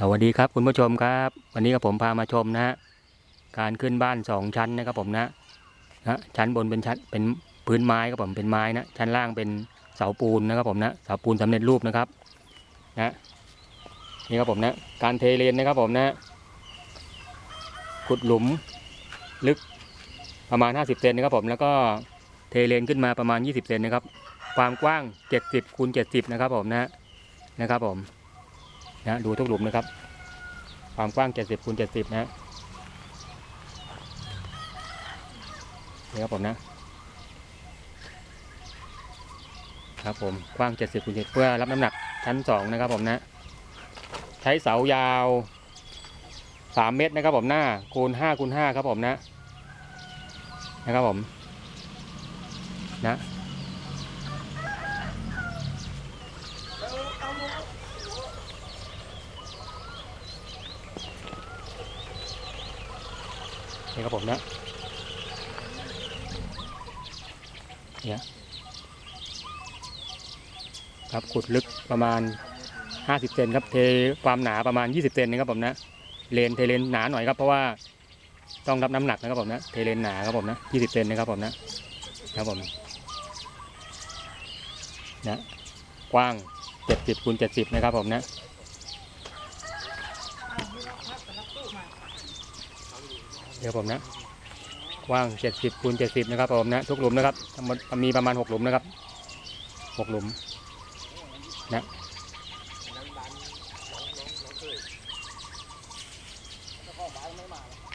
สวัสดีครับคุณผู้ชมครับ วันนี้กับผมพามาชมนะฮะการขึ้นบ้านสองชั้นนะครับผมนะนะชั้นบนเป็นชั้นเป็นพื้นไม้ครับผมเป็นไม้นะชั้นล่างเป็นเสาปูนนะครับผมนะเสาปูนสำเร็จรูปนะครับนะนี่ครับผมนะการเทเลนนะครับผมนะขุดหลุมลึกประมาณ 50เซนนะครับผมแล้วก็เทเลนขึ้นมาประมาณ 20เซนนะครับความกว้าง 70คูณ70 นะครับผมนะนะครับผม นะดูทุกหลุมนะครับ ความกว้าง 70คูณ70นะนี่ครับผมนะครับผมกว้าง 70คูณ70เพื่อรับน้ำหนักชั้น 2 นะครับผมนะ ใช้เสายาว 3 เมตรนะครับผมหน้าคูณ5คูณ5ครับผมนะนะครับผมนะ นี่ครับผมนะเนี่ยครับขุดลึกประมาณ 50เซนครับเทความหนาประมาณ 20เซนนะครับผมนะเลนเทเลนหนาหน่อยครับเพราะว่าต้องรับน้ำหนักนะครับผมนะเทเลนหนาครับผมนะ20เซนนะครับผมนะครับผมนะกว้าง 70คูณ70 นะครับผมนะ เดี๋ยวผมนะกว้าง 70คูณ70 นะครับผมนะทุกหลุมนะครับมีประมาณ 6 หลุมนะครับ 6 หลุมนะเ